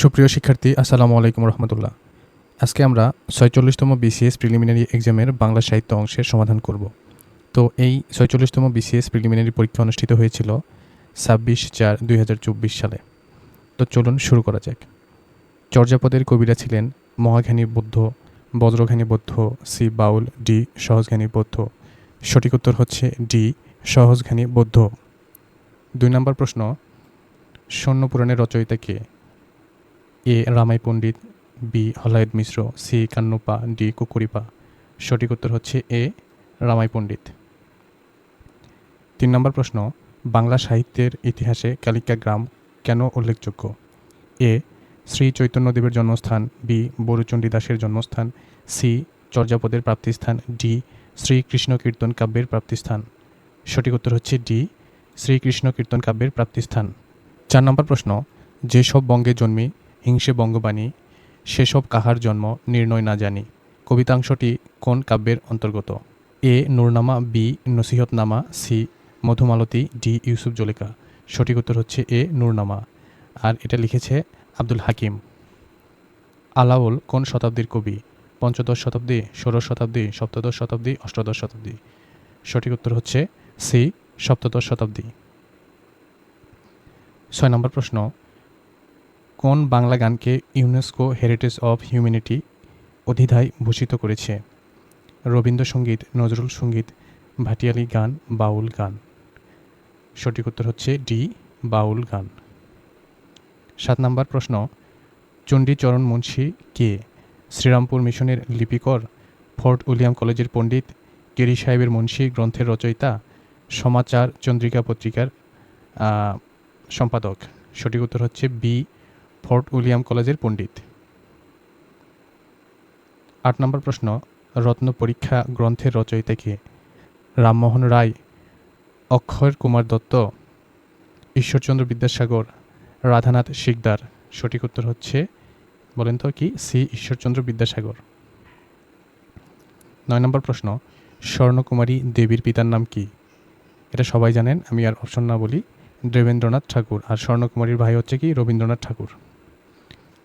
সুপ্রিয় শিক্ষার্থী, আসসালামু আলাইকুম রহমতুল্লাহ। আজকে আমরা ছয়চল্লিশতম বিসিএস প্রিলিমিনারি এক্সামের বাংলা সাহিত্য অংশের সমাধান করব। তো এই ছয়চল্লিশতম বিসিএস প্রিলিমিনারি পরীক্ষা অনুষ্ঠিত হয়েছিল ছাব্বিশ চার দুই সালে। তো চলুন শুরু করা যাক। চর্যাপদের কবিরা ছিলেন মহাঘানী বৌদ্ধ, বজ্রঘানী বৌদ্ধ, সি বাউল, ডি সহজঘানী বৌদ্ধ। সঠিক উত্তর হচ্ছে ডি সহজঘানী বৌদ্ধ। দুই নম্বর প্রশ্ন, স্বর্ণপুরাণের রচয়িতা কে? A Ramai Pandit B Halayudh Mishra, C Kanhupa, D Kukkuripa. সঠিক উত্তর হচ্ছে এ, রামাই পণ্ডিত। তিন নম্বর প্রশ্ন, বাংলা সাহিত্যের ইতিহাসে কালিকা গ্রাম কেন উল্লেখযোগ্য? এ, শ্রী চৈতন্যদেবের জন্মস্থান, বি, বরুচণ্ডী দাসের জন্মস্থান, সি, চর্যাপদের প্রাপ্তিস্থান, ডি শ্রীকৃষ্ণ কীর্তন কাব্যের প্রাপ্তিস্থান। সঠিক উত্তর হচ্ছে ডি শ্রীকৃষ্ণ কীর্তন কাব্যের প্রাপ্তিস্থান। চার নম্বর প্রশ্ন, যেসব বঙ্গে জন্মি হিংসে বঙ্গবাণী সেসব কাহার জন্ম নির্ণয় না জানি। কবিতাংশটি কোন কাব্যের অন্তর্গত? A. Nurnama, B. Nasihatnama, C. Madhumalati, D. Yusuf Zulekha সঠিক উত্তর হচ্ছে এ. নূরনামা। আর এটা লিখেছে আব্দুল হাকিম। আলাউল কোন শতাব্দীর কবি? পঞ্চদশ শতাব্দী, ষোড়শ শতাব্দী, সপ্তদশ শতাব্দী, অষ্টাদশ শতাব্দী। সঠিক উত্তর হচ্ছে সি, সপ্তদশ শতাব্দী। ছয় নম্বর প্রশ্ন। কোন বাংলা গানকে ইউনেস্কো হেরিটেজ অফ হিউম্যানিটি অধিধায় ভূষিত করেছে? রবীন্দ্রসঙ্গীত, নজরুল সংগীত, ভাটিয়ালি গান, বাউল গান। সঠিক উত্তর হচ্ছে ডি, বাউল গান। সাত নম্বর প্রশ্ন, চণ্ডীচরণ মুন্সী কে? শ্রীরামপুর মিশনের লিপিকর, ফোর্ট উইলিয়াম কলেজের পণ্ডিত কেরি সাহেবের মুন্সী গ্রন্থের রচয়িতা, সমাচার চন্দ্রিকা পত্রিকার সম্পাদক। সঠিক উত্তর হচ্ছে বি ফোর্ট উইলিয়াম কলেজের পণ্ডিত। আট নম্বর প্রশ্ন, রত্ন পরীক্ষা গ্রন্থের রচয়িতা কে? রামমোহন রায়, অক্ষয় কুমার দত্ত, ঈশ্বরচন্দ্র বিদ্যাসাগর, রাধানাথ শিকদার। সঠিক উত্তর হচ্ছে, বলেন তো কি? সি, ঈশ্বরচন্দ্র বিদ্যাসাগর। নয় নম্বর প্রশ্ন, স্বর্ণকুমারী দেবীর পিতার নাম কি? এটা সবাই জানেন, আমি আর অপশন না বলি। দেবেন্দ্রনাথ ঠাকুর। আর স্বর্ণকুমারীর ভাই হচ্ছে কি? রবীন্দ্রনাথ ঠাকুর।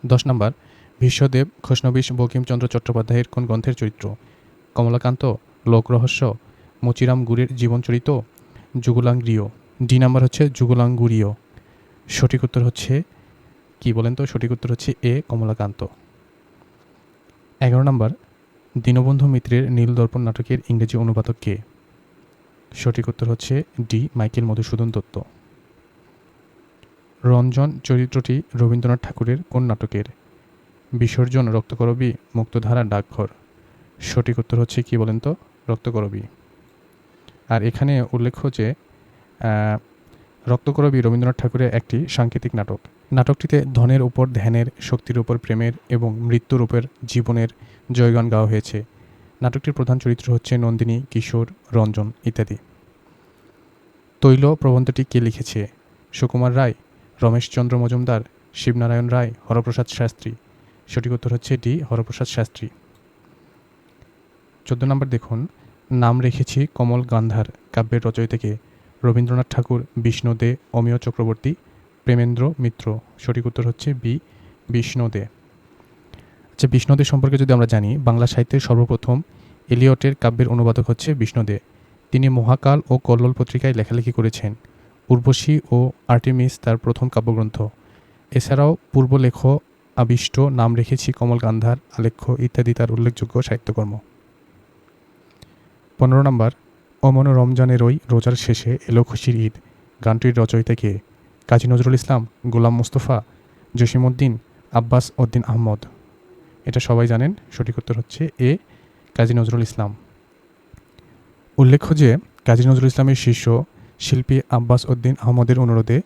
দশ নম্বর, ভীষ্মদেব খৈষ্ণবীশ বঙ্কিমচন্দ্র চট্টোপাধ্যায়ের কোন গ্রন্থের চরিত্র? কমলাকান্ত, লোকরহস্য, মুচিরাম গুরের জীবনচরিত, যুগলাঙ্গিয়। ডি নাম্বার হচ্ছে যুগলাঙ্গুরীয়। সঠিক উত্তর হচ্ছে, কি বলেন তো? সঠিক উত্তর হচ্ছে এ, কমলাকান্ত। এগারো নম্বর, দীনবন্ধু মিত্রের নীলদর্পণ নাটকের ইংরেজি অনুবাদক কে? সঠিক উত্তর হচ্ছে ডি, মাইকেল মধুসূদন দত্ত। রঞ্জন চরিত্রটি রবীন্দ্রনাথ ঠাকুরের কোন নাটকের? বিসর্জন, রক্তকরবী, মুক্তধারা, ডাকঘর। সঠিক উত্তর হচ্ছে কি বলেন তো? রক্তকরবী। আর এখানে উল্লেখ্য যে রক্তকরবী রবীন্দ্রনাথ ঠাকুরের একটি সাংকেতিক নাটক। নাটকটিতে ধনের উপর, ধ্যানের, শক্তির উপর প্রেমের এবং মৃত্যুর উপর জীবনের জয়গান গাওয়া হয়েছে। নাটকটির প্রধান চরিত্র হচ্ছে নন্দিনী, কিশোর, রঞ্জন ইত্যাদি। তৈল প্রবন্ধটি কে লিখেছে? সুকুমার রায় রমেশচন্দ্র মজুমদার, শিবনারায়ণ রায়, হরপ্রসাদ শাস্ত্রী। সঠিক উত্তর হচ্ছে ডি, হরপ্রসাদ শাস্ত্রী। চোদ্দ নম্বর দেখুন, নাম রেখেছি কমল গান্ধার, কাব্যের রচয়িতাকে রবীন্দ্রনাথ ঠাকুর, বিষ্ণু দে, অমিয় চক্রবর্তী, প্রেমেন্দ্র মিত্র। সঠিক উত্তর হচ্ছে বি, বিষ্ণু দে। আচ্ছা বিষ্ণু দে সম্পর্কে যদি আমরা জানি, বাংলা সাহিত্যের সর্বপ্রথম এলিয়টের কাব্যের অনুবাদক হচ্ছে বিষ্ণু দে। তিনি মহাকাল ও কল্লোল পত্রিকায় লেখালেখি করেছেন। উর্বশী ও আর্টেমিস তার প্রথম কাব্যগ্রন্থ। এছাড়াও পূর্বলেখ, আবিষ্ট, নাম রেখেছি কমল গান্ধার, আলেখ্য ইত্যাদি তার উল্লেখযোগ্য সাহিত্যকর্ম। পনেরো নম্বর, অমন ওই রোজার শেষে এলো খুশির ঈদ, গানটির রচয়িতা কে? কাজী নজরুল ইসলাম, গোলাম মুস্তফা, জসিমউদ্দিন, আব্বাস উদ্দিন আহমদ। এটা সবাই জানেন, সঠিক উত্তর হচ্ছে এ, কাজী নজরুল ইসলাম। উল্লেখ্য যে, কাজী নজরুল ইসলামের শিষ্য শিল্পী আব্বাস উদ্দিন আহমদের অনুরোধে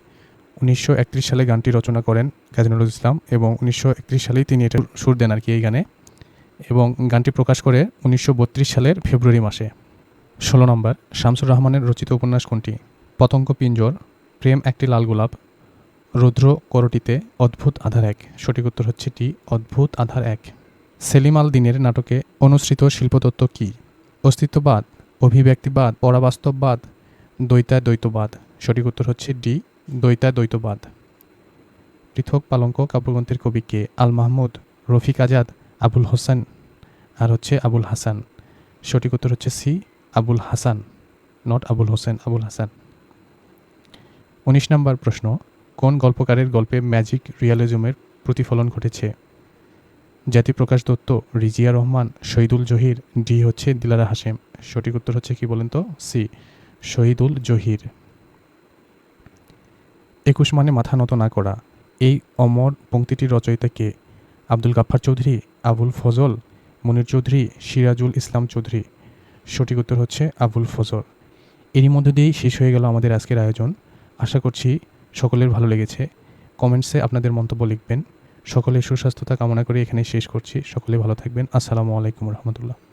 উনিশশো একত্রিশ সালে গানটি রচনা করেন কাজী ইসলাম এবং উনিশশো একত্রিশ সালেই তিনি এটা সুর দেন আর কি এই গানে এবং গানটি প্রকাশ করে উনিশশো বত্রিশ সালের ফেব্রুয়ারি মাসে। ষোলো নম্বর, শামসুর রহমানের রচিত উপন্যাস কোনটি? পতঙ্গ পিঞ্জর, প্রেম একটি লাল গোলাপ, রুদ্র করটিতে অদ্ভুত আধার এক। সঠিক উত্তর হচ্ছে টি, অদ্ভুত আধার এক। সেলিম আল দিনের নাটকে অনুসৃত শিল্পতত্ত্ব কী? অস্তিত্ববাদ, অভিব্যক্তিবাদ পৃথক পালঙ্ক কাব্যগ্রন্থের কবি কে? আল মাহমুদ, রফিক আজাদ, আবুল হোসেন। আর হচ্ছে আবুল হাসান। সঠিক উত্তর হচ্ছে সি, আবুল হাসান। নট আবুল হোসেন, আবুল হাসান। উনিশ নম্বর প্রশ্ন, কোন গল্পকারের গল্পে ম্যাজিক রিয়ালিজমের প্রতিফলন ঘটেছে? জ্যোতিপ্রকাশ দত্ত, রিজিয়া রহমান, শহীদুল জহির, ডি হচ্ছে দিলারা হাসেম সঠিক উত্তর হচ্ছে কি বলেন তো? সি শহীদুল জহির। একুশ মানে মাথা নত না করা। এই অমর পংক্তিটির রচয়িতা কে আব্দুল গাফফার চৌধুরী, আবুল ফজল, মনির চৌধুরী, সিরাজুল ইসলাম চৌধুরী। সঠিক উত্তর হচ্ছে আবুল ফজল। এরই মধ্যে দিয়েই শেষ হয়ে গেল আমাদের আজকের আয়োজন। আশা করছি সকলের ভালো লেগেছে। কমেন্টসে আপনাদের মন্তব্য লিখবেন। সকলের সুস্বাস্থ্যতা কামনা করে এখানে শেষ করছি। সকলে ভালো থাকবেন। আসসালামু আলাইকুম রহমতুল্লাহ।